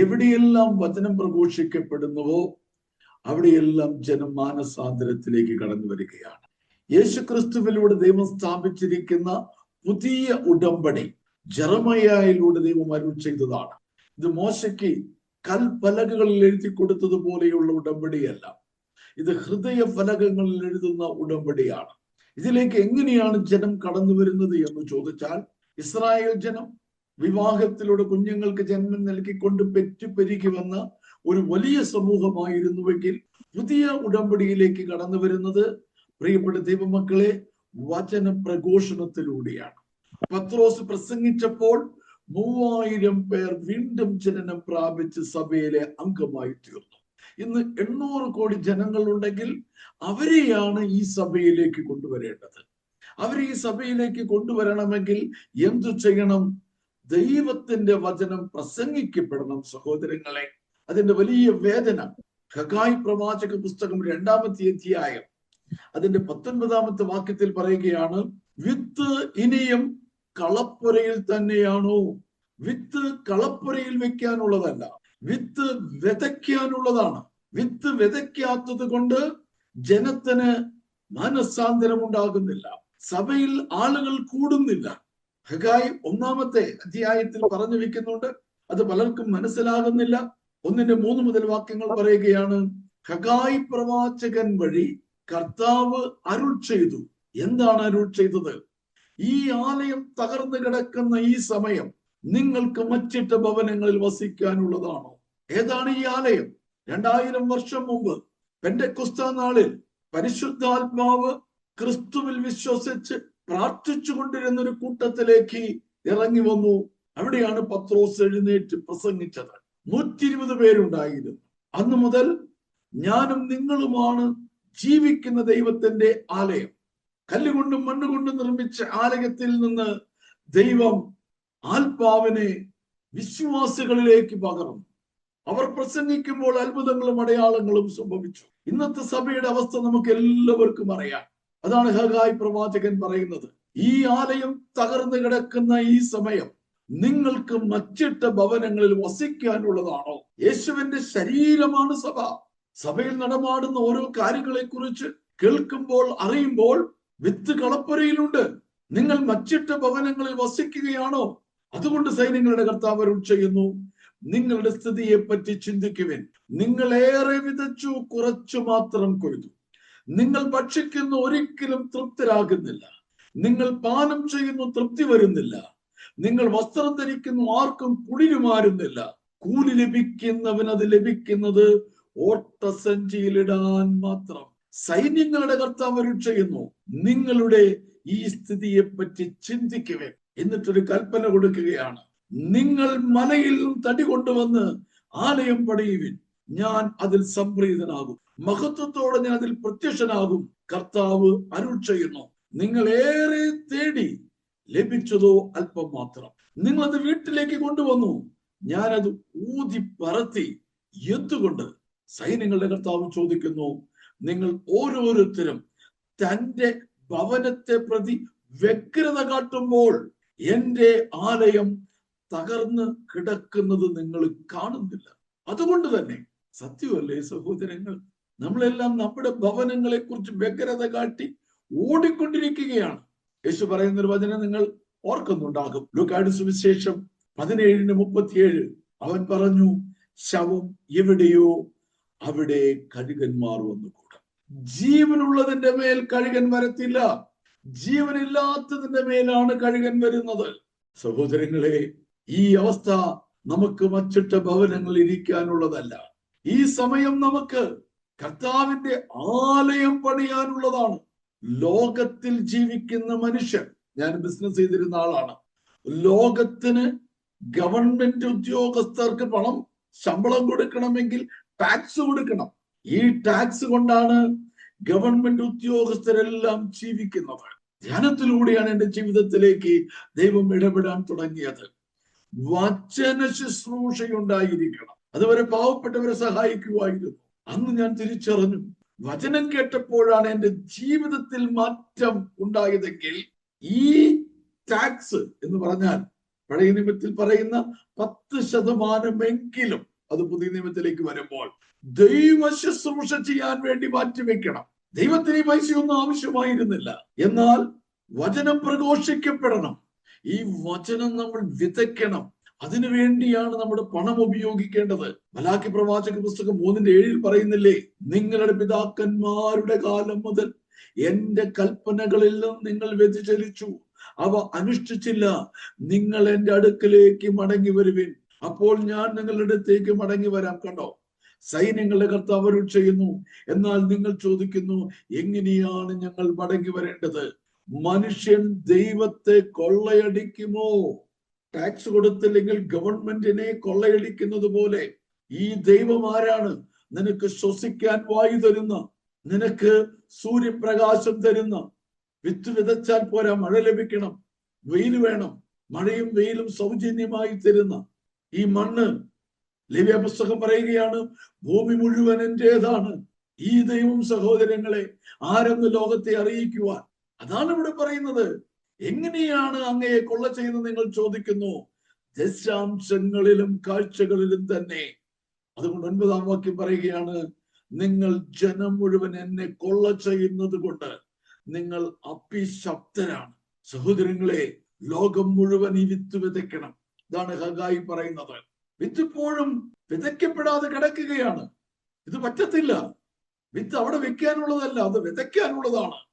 എവിടെയെല്ലാം വചനം പ്രഘോഷിക്കപ്പെടുന്നുവോ അവിടെയെല്ലാം ജനം മാനസാന്തരത്തിലേക്ക് കടന്നു വരികയാണ്. യേശു ക്രിസ്തുവിലൂടെ ദൈവം സ്ഥാപിച്ചിരിക്കുന്ന പുതിയ ഉടമ്പടി ജറമയായിലൂടെ ദൈവം അരുൾ ചെയ്തതാണ്. ഇത് മോശയ്ക്ക് കൽപ്പലകളിൽ എഴുതി കൊടുത്തതുപോലെയുള്ള ഉടമ്പടിയല്ല. ഇത് ഹൃദയ ഫലകങ്ങളിൽ എഴുതുന്ന ഉടമ്പടിയാണ്. ഇതിലേക്ക് എങ്ങനെയാണ് ജനം കടന്നു വരുന്നത് എന്ന് ചോദിച്ചാൽ ഇസ്രായേൽ ജനം വിവാഹത്തിലൂടെ കുഞ്ഞുങ്ങൾക്ക് ജന്മം നൽകിക്കൊണ്ട് പെറ്റുപെരുകി വന്ന ഒരു വലിയ സമൂഹമായിരുന്നുവെങ്കിൽ പുതിയ ഉടമ്പടിയിലേക്ക് കടന്നു വരുന്നത് പ്രിയപ്പെട്ട ദൈവമക്കളെ വചന പ്രഘോഷണത്തിലൂടെയാണ് പത്രോസ് പ്രസംഗിച്ചപ്പോൾ മൂവായിരം പേർ വീണ്ടും ജനനം പ്രാപിച്ച് സഭയിലെ അംഗമായി തീർന്നു. ഇന്ന് എണ്ണൂറ് കോടി ജനങ്ങളുണ്ടെങ്കിൽ അവരെയാണ് ഈ സഭയിലേക്ക് കൊണ്ടുവരേണ്ടത്. അവരെ ഈ സഭയിലേക്ക് കൊണ്ടുവരണമെങ്കിൽ എന്തു ചെയ്യണം? ദൈവത്തിന്റെ വചനം പ്രസംഗിക്കപ്പെടണം സഹോദരങ്ങളെ. അതിന്റെ വലിയ വേദന ഹഗായി പ്രവാചക പുസ്തകം രണ്ടാമത്തെ അധ്യായം. അതിന്റെ പത്തൊൻപതാമത്തെ വാക്യത്തിൽ പറയുകയാണ് വിത്ത് ഇനിയും കളപ്പുരയിൽ തന്നെയാണോ? വിത്ത് കളപ്പുരയിൽ വെക്കാനുള്ളതല്ല വിത്ത് വിതയ്ക്കാനുള്ളതാണ്. വിത്ത് വിതയ്ക്കാത്തത് കൊണ്ട് ജനത്തിന് മനസ്സാന്തരം ഉണ്ടാകുന്നില്ല സഭയിൽ ആളുകൾ കൂടുന്നില്ല. ഹഗായി ഒന്നാമത്തെ അധ്യായത്തിൽ പറഞ്ഞു വെക്കുന്നുണ്ട്. അത് പലർക്കും മനസ്സിലാകുന്നില്ല. ഒന്നിന്റെ മൂന്ന് മുതൽ വാക്യങ്ങൾ പറയുകയാണ് ഹഗായി പ്രവാചകൻ വഴി കർത്താവ് അരുൾ ചെയ്തു. എന്താണ് അരുൾ ചെയ്തത്? ഈ ആലയം തകർന്നു കിടക്കുന്ന ഈ സമയം നിങ്ങൾക്ക് മറ്റിട്ട ഭവനങ്ങളിൽ വസിക്കാനുള്ളതാണോ? ഏതാണ് ഈ ആലയം? രണ്ടായിരം വർഷം മുമ്പ് പെൻഡക്കുസ്ത നാളിൽ പരിശുദ്ധാത്മാവ് ക്രിസ്തുവിൽ വിശ്വസിച്ച് പ്രാർത്ഥിച്ചു കൊണ്ടിരുന്ന ഒരു കൂട്ടത്തിലേക്ക് ഇറങ്ങി വന്നു. അവിടെയാണ് പത്രോസ് എഴുന്നേറ്റ് പ്രസംഗിച്ചത്. നൂറ്റി ഇരുപത് പേരുണ്ടായിരുന്നു. അന്നു മുതൽ ഞാനും നിങ്ങളുമാണ് ജീവിക്കുന്ന ദൈവത്തിന്റെ ആലയം. കല്ലുകൊണ്ടും മണ്ണുകൊണ്ടും നിർമ്മിച്ച ആലയത്തിൽ നിന്ന് ദൈവം ആത്മാവിനെ വിശ്വാസികളിലേക്ക് പകർന്നു. അവർ പ്രസംഗിക്കുമ്പോൾ അത്ഭുതങ്ങളും അടയാളങ്ങളും സംഭവിച്ചു. ഇന്നത്തെ സഭയുടെ അവസ്ഥ നമുക്ക് എല്ലാവർക്കും അറിയാം. അതാണ് ഹഗായ് പ്രവാചകൻ പറയുന്നത്. ഈ ആലയം തകർന്നു കിടക്കുന്ന ഈ സമയം നിങ്ങൾക്ക് മറ്റിട്ട ഭവനങ്ങളിൽ വസിക്കാനുള്ളതാണോ? യേശുവിന്റെ ശരീരമാണ് സഭ. സഭയിൽ നടമാടുന്ന ഓരോ കാര്യങ്ങളെ കുറിച്ച് കേൾക്കുമ്പോൾ അറിയുമ്പോൾ വിത്ത് കളപ്പുരയിലുണ്ട്. നിങ്ങൾ മറ്റിട്ട ഭവനങ്ങളിൽ വസിക്കുകയാണോ? അതുകൊണ്ട് സൈന്യങ്ങളുടെ കർത്താവ് ചെയ്യുന്നു നിങ്ങളുടെ സ്ഥിതിയെ പറ്റി ചിന്തിക്കുവിൻ. നിങ്ങൾ ഏറെ വിതച്ചു കുറച്ചു മാത്രം കൊയ്തു. നിങ്ങൾ ഭക്ഷിക്കുന്നു ഒരിക്കലും തൃപ്തരാകുന്നില്ല. നിങ്ങൾ പാനം ചെയ്യുന്നു തൃപ്തി വരുന്നില്ല. നിങ്ങൾ വസ്ത്രം ധരിക്കുന്നു ആർക്കും കുളിരുമാരുന്നില്ല കൂലി ലഭിക്കുന്നവൻ അത് ലഭിക്കുന്നത് ഓട്ടസഞ്ചിയിലിടാൻ മാത്രം. സൈന്യങ്ങളുടെ കർത്താവ് ചെയ്യുന്നു നിങ്ങളുടെ ഈ സ്ഥിതിയെ പറ്റി ചിന്തിക്കുവേ എന്നിട്ടൊരു കൽപ്പന കൊടുക്കുകയാണ് നിങ്ങൾ മലയിൽ തടി കൊണ്ടുവന്ന് ആലയം പണിയുവിൻ. ഞാൻ അതിൽ സംപ്രീതനാകും. മഹത്വത്തോടെ ഞാൻ അതിൽ പ്രത്യക്ഷനാകും. കർത്താവ് അരുൾ ചെയ്യുന്നു. നിങ്ങൾ ഏറെ തേടി ലഭിച്ചതോ അല്പം മാത്രം. നിങ്ങൾ അത് വീട്ടിലേക്ക് കൊണ്ടുവന്നു. ഞാനത് ഊതി പറത്തി എന്തുകൊണ്ട്? സൈന്യങ്ങളുടെ കർത്താവ് ചോദിക്കുന്നു. നിങ്ങൾ ഓരോരുത്തരും തന്റെ ഭവനത്തെ പ്രതി വ്യഗ്രത കാട്ടുമ്പോൾ എന്റെ ആലയം തകർന്ന് കിടക്കുന്നത് നിങ്ങൾ കാണുന്നില്ല. അതുകൊണ്ട് തന്നെ സത്യമല്ലേ സഹോദരങ്ങൾ? നമ്മളെല്ലാം നമ്മുടെ ഭവനങ്ങളെ കുറിച്ച് വ്യഗ്രത കാട്ടി ഓടിക്കൊണ്ടിരിക്കുകയാണ്. യേശു പറയുന്ന ഒരു വചനം നിങ്ങൾ ഓർക്കുന്നുണ്ടാകും. ലുക്കാട് സുവിശേഷം പതിനേഴിന് മുപ്പത്തിയേഴ് അവൻ പറഞ്ഞു ശവം എവിടെയോ അവിടെ കഴുകന്മാർ വന്നുകൂടും. ജീവനുള്ളതിന്റെ മേൽ കഴുകൻ വരത്തില്ല. ജീവനില്ലാത്തതിന്റെ മേലാണ് കഴുകൻ വരുന്നത്. സഹോദരങ്ങളെ ഈ അവസ്ഥ നമുക്ക് മച്ചിട്ട ഭവനങ്ങളിൽ ഇരിക്കാനുള്ളതല്ല. ഈ സമയം നമുക്ക് കർത്താവിന്റെ ആലയം പണിയാനുള്ളതാണ്. ലോകത്തിൽ ജീവിക്കുന്ന മനുഷ്യൻ ഞാൻ ബിസിനസ് ചെയ്തിരുന്ന ആളാണ്. ലോകത്തിന് ഗവൺമെന്റ് ഉദ്യോഗസ്ഥർക്ക് പണം ശമ്പളം കൊടുക്കണമെങ്കിൽ ടാക്സ് കൊടുക്കണം. ഈ ടാക്സ് കൊണ്ടാണ് ഗവൺമെന്റ് ഉദ്യോഗസ്ഥരെല്ലാം ജീവിക്കുന്നത്. ധ്യാനത്തിലൂടെയാണ് എന്റെ ജീവിതത്തിലേക്ക് ദൈവം ഇടപെടാൻ തുടങ്ങിയത്. വചന ശുശ്രൂഷയുണ്ടായിരിക്കണം. അതുവരെ പാവപ്പെട്ടവരെ സഹായിക്കുമായിരുന്നു അന്ന് ഞാൻ തിരിച്ചറിഞ്ഞു. വചനം കേട്ടപ്പോഴാണ് എന്റെ ജീവിതത്തിൽ മാറ്റം ഉണ്ടായതെങ്കിൽ ഈ ടാക്സ് എന്ന് പറഞ്ഞാൽ പഴയ നിയമത്തിൽ പറയുന്ന പത്ത് ശതമാനമെങ്കിലും അത് പുതിയ നിയമത്തിലേക്ക് വരുമ്പോൾ ദൈവ ശുശ്രൂഷ ചെയ്യാൻ വേണ്ടി മാറ്റിവെക്കണം. ദൈവത്തിന് ഈ പൈസയൊന്നും ആവശ്യമായിരുന്നില്ല. എന്നാൽ വചനം പ്രഘോഷിക്കപ്പെടണം. ഈ വചനം നമ്മൾ വിതയ്ക്കണം. അതിനു വേണ്ടിയാണ് നമ്മുടെ പണം ഉപയോഗിക്കേണ്ടത്. മലാക്കി പ്രവാചക പുസ്തകം മൂന്നിന്റെ ഏഴിൽ പറയുന്നില്ലേ നിങ്ങളുടെ പിതാക്കന്മാരുടെ കാലം മുതൽ എന്റെ കൽപ്പനകളിൽ നിന്ന് നിങ്ങൾ വ്യതിചലിച്ചു. അവ അനുഷ്ഠിച്ചില്ല. നിങ്ങൾ എന്റെ അടുക്കിലേക്ക് മടങ്ങി വരുവിൻ. അപ്പോൾ ഞാൻ നിങ്ങളുടെ അടുത്തേക്ക് മടങ്ങി വരാം കണ്ടോ? സൈന്യങ്ങളുടെ കർത്താവ് ചെയ്യുന്നു. എന്നാൽ നിങ്ങൾ ചോദിക്കുന്നു എങ്ങനെയാണ് ഞങ്ങൾ മടങ്ങി വരേണ്ടത്? മനുഷ്യൻ ദൈവത്തെ കൊള്ളയടിക്കുമോ? ടാക്സ് കൊടുത്തില്ലെങ്കിൽ ഗവൺമെന്റിനെ കൊള്ളയടിക്കുന്നത് പോലെ ഈ ദൈവം ആരാണ്? നിനക്ക് ശ്വസിക്കാൻ വായു തരുന്ന. നിനക്ക് സൂര്യപ്രകാശം തരുന്ന. വിത്ത് വിതച്ചാൽ പോരാ മഴ ലഭിക്കണം. വെയിൽ വേണം. മഴയും വെയിലും സൗജന്യമായി തരുന്ന. ഈ മണ്ണ് ലിവ്യ പുസ്തകം പറയുകയാണ് ഭൂമി മുഴുവൻ എന്റേതാണ്. ഈ ദൈവം സഹോദരങ്ങളെ ആരെന്ന് ലോകത്തെ അറിയിക്കുവാൻ. അതാണ് ഇവിടെ പറയുന്നത്. എങ്ങനെയാണ് അങ്ങയെ കൊള്ള ചെയ്യുന്നത് നിങ്ങൾ ചോദിക്കുന്നു? ദശാംശങ്ങളിലും കാഴ്ചകളിലും തന്നെ. അതുകൊണ്ട് ഒൻപതാം വാക്യം പറയുകയാണ് നിങ്ങൾ ജനം മുഴുവൻ എന്നെ കൊള്ള ചെയ്യുന്നത് കൊണ്ട് നിങ്ങൾ അപ്പിശബ്ദരാണ് സഹോദരങ്ങളെ ലോകം മുഴുവൻ ഈ വിത്ത് വിതയ്ക്കണം. ഇതാണ് ഹഗായി പറയുന്നത്. വിത്ത് ഇപ്പോഴും വിതയ്ക്കപ്പെടാതെ കിടക്കുകയാണ്. ഇത് പറ്റത്തില്ല. വിത്ത് അവിടെ വെക്കാനുള്ളതല്ല അത് വിതയ്ക്കാനുള്ളതാണ്.